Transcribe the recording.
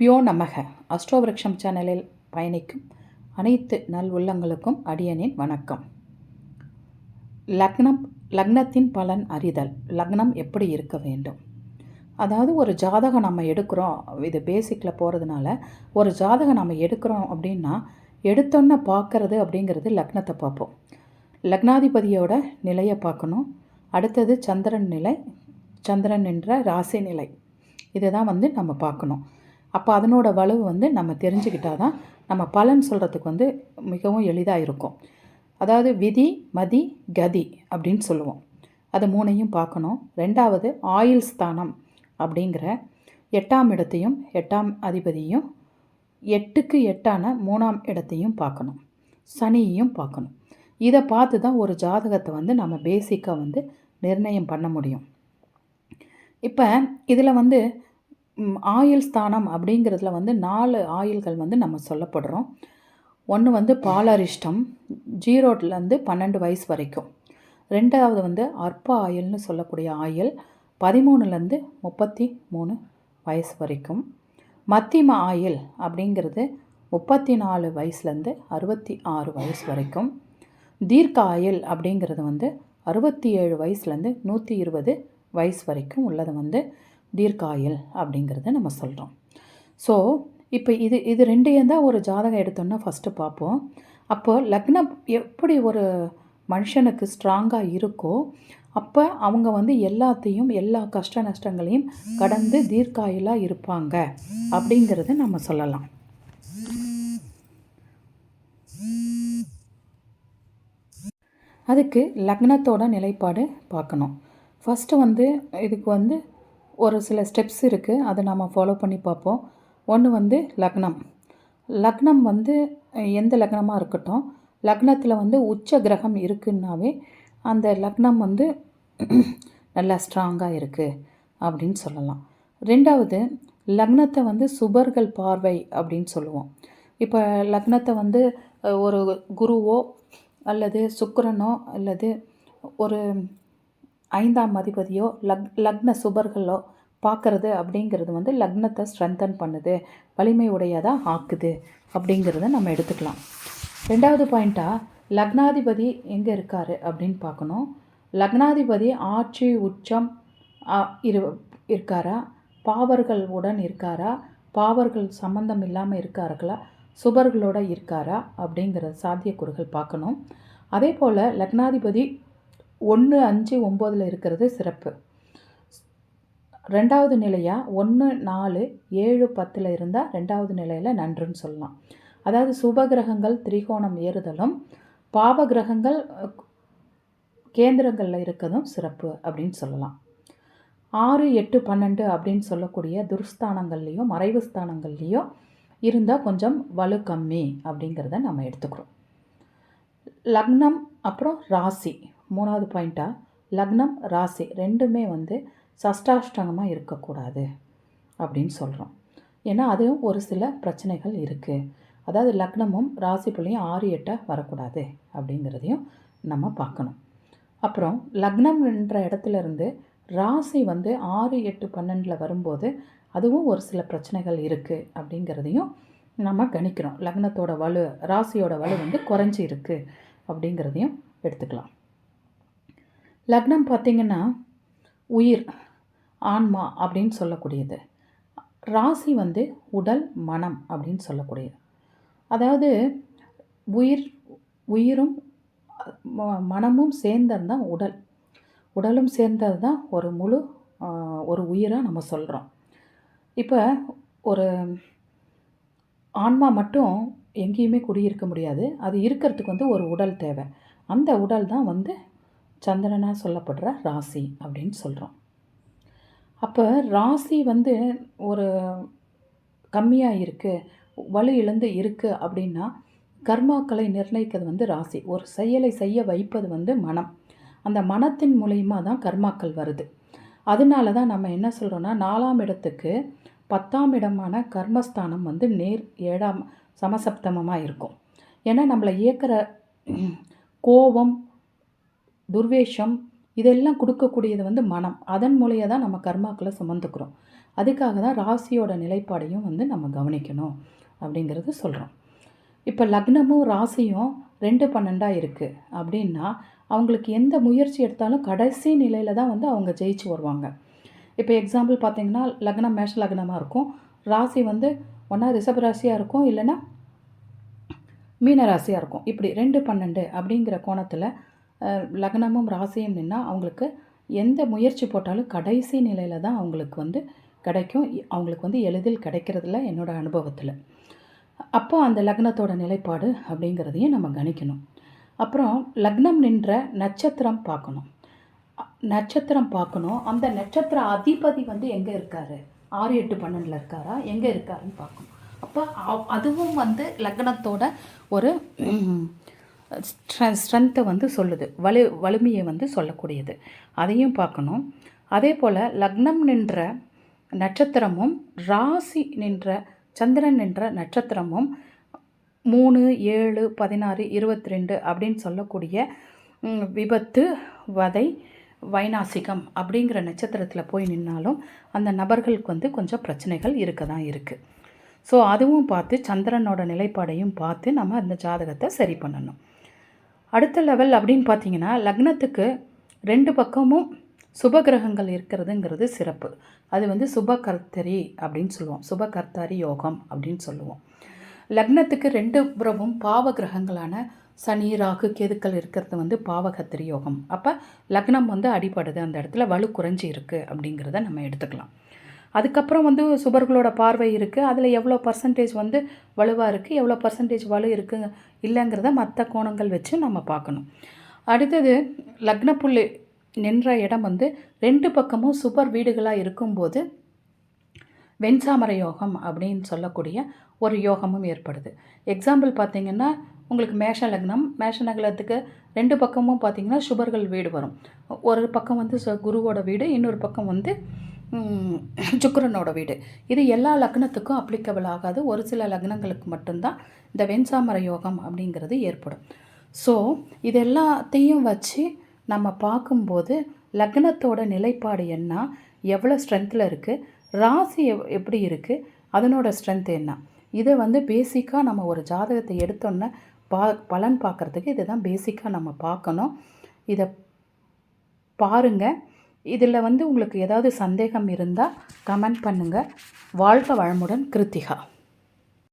குருப்பியோ நமக. அஷ்டோவிரக்ஷம் சேனலில் பயணிக்கும் அனைத்து நல் உள்ளங்களுக்கும் அடியனின் வணக்கம். லக்னம் லக்னத்தின் பலன் அறிதல். லக்னம் எப்படி இருக்க வேண்டும்? அதாவது ஒரு ஜாதகம் நம்ம எடுக்கிறோம் இது பேசிக்கில் போகிறதுனால ஒரு ஜாதகம் நம்ம எடுக்கிறோம் அப்படின்னா எடுத்தோன்னே பார்க்கறது அப்படிங்கிறது லக்னத்தை பார்ப்போம். லக்னாதிபதியோட நிலையை பார்க்கணும். அடுத்தது சந்திரன் நிலை சந்திரன் என்ற ராசி நிலை. இதை தான் வந்து நம்ம பார்க்கணும். அப்போ அதனோட வலுவு வந்து நம்ம தெரிஞ்சுக்கிட்டால் தான் நம்ம பலன் சொல்கிறதுக்கு வந்து மிகவும் எளிதாக இருக்கும் அதாவது விதி மதி கதி அப்படின்னு சொல்லுவோம். அது மூணையும் பார்க்கணும். ரெண்டாவது ஆயுள் ஸ்தானம் அப்படிங்கிற எட்டாம் இடத்தையும் எட்டாம் அதிபதியும் எட்டுக்கு எட்டான மூணாம் இடத்தையும் பார்க்கணும். சனியையும் பார்க்கணும். இதை பார்த்து தான் ஒரு ஜாதகத்தை வந்து நம்ம பேசிக்காக வந்து நிர்ணயம் பண்ண முடியும். இப்போ இதில் வந்து ஆயுள் ஸ்தானம் அப்படிங்கிறதுல வந்து நாலு ஆயுள்கள் வந்து நம்ம சொல்லப்படுறோம். ஒன்று வந்து பாலரிஷ்டம் ஜீரோட்லேருந்து பன்னெண்டு வயசு வரைக்கும். ரெண்டாவது வந்து அற்ப ஆயுள்னு சொல்லக்கூடிய ஆயுள் பதிமூணுலேருந்து முப்பத்தி மூணு வயசு வரைக்கும். மத்திம ஆயுள் அப்படிங்கிறது முப்பத்தி நாலு வயசுலேருந்து அறுபத்தி ஆறு வயசு வரைக்கும். தீர்க்க ஆயுள் அப்படிங்கிறது வந்து அறுபத்தி ஏழு வயசுலேருந்து நூற்றி இருபது வயசு வரைக்கும் உள்ளதை வந்து. தீர்க்காயில் அப்படிங்கிறத நம்ம சொல்கிறோம் ஸோ இப்போ இது இது ரெண்டையும் தான் ஒரு ஜாதகம் எடுத்தோன்னா ஃபஸ்ட்டு பார்ப்போம். அப்போது லக்னம் எப்படி ஒரு மனுஷனுக்கு ஸ்ட்ராங்காக இருக்கோ அப்போ அவங்க வந்து எல்லாத்தையும் எல்லா கஷ்ட நஷ்டங்களையும் கடந்து தீர்க்காயிலாக இருப்பாங்க அப்படிங்கிறத நம்ம சொல்லலாம். அதுக்கு லக்னத்தோட நிலைப்பாடு பார்க்கணும். ஃபஸ்ட்டு வந்து இதுக்கு வந்து ஒரு சில ஸ்டெப்ஸ் இருக்குது அதை நம்ம ஃபாலோ பண்ணி பார்ப்போம். ஒன்று வந்து லக்னம். லக்னம் வந்து எந்த லக்னமாக இருக்கட்டும் லக்னத்தில் வந்து உச்ச கிரகம் இருக்குன்னாவே அந்த லக்னம் வந்து நல்லா ஸ்ட்ராங்காக இருக்குது அப்படின்னு சொல்லலாம். ரெண்டாவது லக்னத்தை வந்து சுபர்கள் பார்வை அப்படின்னு சொல்லுவோம். இப்போ லக்னத்தை வந்து ஒரு குருவோ அல்லது சுக்கரனோ அல்லது ஒரு ஐந்தாம் அதிபதியோ லக் லக்ன சுபர்களோ பார்க்குறது அப்படிங்கிறது வந்து லக்னத்தை ஸ்ட்ரென்தன் பண்ணுது. வலிமை உடையதாக ஆக்குது அப்படிங்கிறத நம்ம எடுத்துக்கலாம். ரெண்டாவது பாயிண்ட்டாக லக்னாதிபதி எங்கே இருக்கார் அப்படின்னு பார்க்கணும். லக்னாதிபதி ஆட்சி உச்சம் இரு இருக்காரா? பாவர்கள் உடன் இருக்காரா? பாவர்கள் சம்மந்தம் இல்லாமல் இருக்கார்களா? சுபர்களோடு இருக்காரா? அப்படிங்கிற சாத்தியக்கூறுகள் பார்க்கணும். அதே போல் லக்னாதிபதி ஒன்று அஞ்சு ஒம்போதில் இருக்கிறது சிறப்பு. ரெண்டாவது நிலையாக ஒன்று நாலு ஏழு பத்தில் இருந்தால் ரெண்டாவது நிலையில் நன்றுன்னு சொல்லலாம். அதாவது சுபகிரகங்கள் திரிகோணம் ஏறுதலும் பாவ கிரகங்கள் கேந்திரங்களில் இருக்கிறதும் சிறப்பு அப்படின்னு சொல்லலாம். ஆறு எட்டு பன்னெண்டு அப்படின்னு சொல்லக்கூடிய துர்ஸ்தானங்கள்லேயோ மறைவு ஸ்தானங்கள்லேயோ இருந்தால் கொஞ்சம் வலு கம்மி அப்படிங்கிறத நம்ம எடுத்துக்கிறோம். லக்னம் அப்புறம் ராசி. மூணாவது பாயிண்ட்டாக லக்னம் ராசி ரெண்டுமே வந்து சஷ்டாஷ்டங்கமாக இருக்கக்கூடாது அப்படின்னு சொல்கிறோம் ஏன்னா அதுவும் ஒரு சில பிரச்சனைகள் இருக்குது அதாவது லக்னமும் ராசி பிள்ளையும் ஆறு எட்டாக வரக்கூடாது அப்படிங்கிறதையும் நம்ம பார்க்கணும். அப்புறம் லக்னம்ன்ற இடத்துல இருந்து ராசி வந்து ஆறு எட்டு பன்னெண்டில் வரும்போது அதுவும் ஒரு சில பிரச்சனைகள் இருக்குது அப்படிங்கிறதையும் நம்ம கணிக்கிறோம். லக்னத்தோட வலு ராசியோட வலு வந்து குறைஞ்சி இருக்குது அப்படிங்கிறதையும் எடுத்துக்கலாம். லக்னம் பார்த்திங்கன்னா உயிர் ஆன்மா அப்படின்னு சொல்லக்கூடியது. ராசி வந்து உடல் மனம் அப்படின்னு சொல்லக்கூடியது. அதாவது உயிர் உயிரும் மனமும் சேர்ந்தது தான் உடல். உடலும் சேர்ந்தது தான் ஒரு முழு ஒரு உயிராக நம்ம சொல்கிறோம் இப்போ ஒரு ஆன்மா மட்டும் எங்கேயுமே குடியிருக்க முடியாது. அது இருக்கிறதுக்கு வந்து ஒரு உடல் தேவை. அந்த உடல் தான் வந்து சந்திரனாக சொல்லப்படுற ராசி அப்படின்னு சொல்கிறோம் அப்போ ராசி வந்து ஒரு கம்மியாக இருக்குது வலு இழந்து இருக்குது அப்படின்னா கர்மாக்களை நிர்ணயிக்கிறது வந்து ராசி. ஒரு செயலை செய்ய வைப்பது வந்து மனம். அந்த மனத்தின் மூலயமா தான் கர்மாக்கள் வருது. அதனால தான் நம்ம என்ன சொல்கிறோன்னா நாலாம் இடத்துக்கு பத்தாம் இடமான கர்மஸ்தானம் வந்து நேர் ஏழாம் சமசப்தமமாக இருக்கும். ஏன்னா நம்மளை இயக்கிற கோபம் துர்வேஷம் இதெல்லாம் கொடுக்கக்கூடியது வந்து மனம். அதன் மூலியம் தான் நம்ம கர்மாக்களை சுமந்துக்கிறோம். அதுக்காக தான் ராசியோட நிலைப்பாடையும் வந்து நம்ம கவனிக்கணும் அப்படிங்கிறது சொல்கிறோம் இப்போ லக்னமும் ராசியும் ரெண்டு பன்னெண்டாக இருக்குது அப்படின்னா அவங்களுக்கு எந்த முயற்சி எடுத்தாலும் கடைசி நிலையில் தான் வந்து அவங்க ஜெயிச்சு வருவாங்க. இப்போ எக்ஸாம்பிள் பார்த்தீங்கன்னா லக்னம் மேஷ லக்னமாக இருக்கும். ராசி வந்து ஒன்றா ரிஷப ராசியாக இருக்கும் இல்லைன்னா மீன ராசியாக இருக்கும். இப்படி ரெண்டு பன்னெண்டு அப்படிங்கிற கோணத்தில் லக்னமும் ராசியும் நின்னா அவங்களுக்கு எந்த முயற்சி போட்டாலும் கடைசி நிலையில் தான் அவங்களுக்கு வந்து கிடைக்கும். அவங்களுக்கு வந்து எளிதில் கிடைக்கிறதுல என்னோடய அனுபவத்தில். அப்போ அந்த லக்னத்தோட நிலைப்பாடு அப்படிங்கிறதையும் நம்ம கணிக்கணும். அப்புறம் லக்னம் நின்ற நட்சத்திரம் பார்க்கணும். நட்சத்திரம் பார்க்கணும். அந்த நட்சத்திர அதிபதி வந்து எங்கே இருக்காரு? ஆறு எட்டு பன்னெண்டில் இருக்காரா? எங்கே இருக்காருன்னு பார்க்கணும். அப்போ அதுவும் வந்து லக்னத்தோட ஒரு ஸ்ட்ரென்த்தை வந்து சொல்லுது. வலு வலிமையை வந்து சொல்லக்கூடியது. அதையும் பார்க்கணும். அதே போல் லக்னம் நின்ற நட்சத்திரமும் ராசி நின்ற சந்திரன் நின்ற நட்சத்திரமும் மூணு ஏழு பதினாறு இருபத்தி ரெண்டு அப்படின்னு சொல்லக்கூடிய விபத்து வதை வைநாசிகம் அப்படிங்கிற நட்சத்திரத்தில் போய் நின்னாலும் அந்த நபர்களுக்கு வந்து கொஞ்சம் பிரச்சனைகள் இருக்க தான் இருக்குது ஸோ அதுவும் பார்த்து சந்திரனோட நிலைப்பாடையும் பார்த்து நம்ம அந்த ஜாதகத்தை சரி பண்ணணும். அடுத்த லெவல் அப்படின்னு பார்த்தீங்கன்னா லக்னத்துக்கு ரெண்டு பக்கமும் சுபகிரகங்கள் இருக்கிறதுங்கிறது சிறப்பு. அது வந்து சுபகர்த்தரி அப்படின்னு சொல்லுவோம். சுபகர்த்தாரி யோகம் அப்படின்னு சொல்லுவோம். லக்னத்துக்கு ரெண்டு புறமும் பாவ கிரகங்களான சனி ராகு கேதுக்கள் இருக்கிறது வந்து பாவகத்திரி யோகம். அப்போ லக்னம் வந்து அடிபடுது. அந்த இடத்துல வலு குறைஞ்சி இருக்குது அப்படிங்கிறத நம்ம எடுத்துக்கலாம். அதுக்கப்புறம் வந்து சுபர்களோட பார்வை இருக்குது அதில் எவ்வளோ பர்சன்டேஜ் வந்து வலுவாக இருக்குது எவ்வளோ பர்சன்டேஜ் வலு இருக்குது இல்லைங்கிறத மற்ற கோணங்கள் வச்சு நம்ம பார்க்கணும். அடுத்தது லக்ன புள்ளி நின்ற இடம் வந்து ரெண்டு பக்கமும் சுபர் வீடுகளாக இருக்கும்போது வெண்சாமர யோகம் அப்படின்னு சொல்லக்கூடிய ஒரு யோகமும் ஏற்படுது. எக்ஸாம்பிள் பார்த்தீங்கன்னா உங்களுக்கு மேஷ லக்னம் மேஷ லக்னத்துக்கு ரெண்டு பக்கமும் பார்த்தீங்கன்னா சுபர்கள் வீடு வரும். ஒரு பக்கம் வந்து சு- குருவோட வீடு இன்னொரு பக்கம் வந்து சுக்கரனோட வீடு. இது எல்லா லக்னத்துக்கும் அப்ளிகபிள் ஆகாது. ஒரு சில லக்னங்களுக்கு மட்டும்தான் இந்த வெண்சாமர யோகம் அப்படிங்கிறது ஏற்படும். ஸோ இது எல்லாத்தையும் வச்சு நம்ம பார்க்கும்போது லக்னத்தோட நிலைப்பாடு என்ன? எவ்வளோ ஸ்ட்ரென்த்தில் இருக்குது ராசி எப்படி இருக்குது அதனோட ஸ்ட்ரென்த் என்ன? இதை வந்து பேசிக்காக நம்ம ஒரு ஜாதகத்தை எடுத்தோன்னே பா பலன் பார்க்குறதுக்கு இதை தான் பேசிக்காக நம்ம பார்க்கணும். இதை பாருங்கள் இதில் வந்து உங்களுக்கு ஏதாவது சந்தேகம் இருந்தால் கமெண்ட் பண்ணுங்கள் வாழ்க வளமுடன் கிருத்திகா.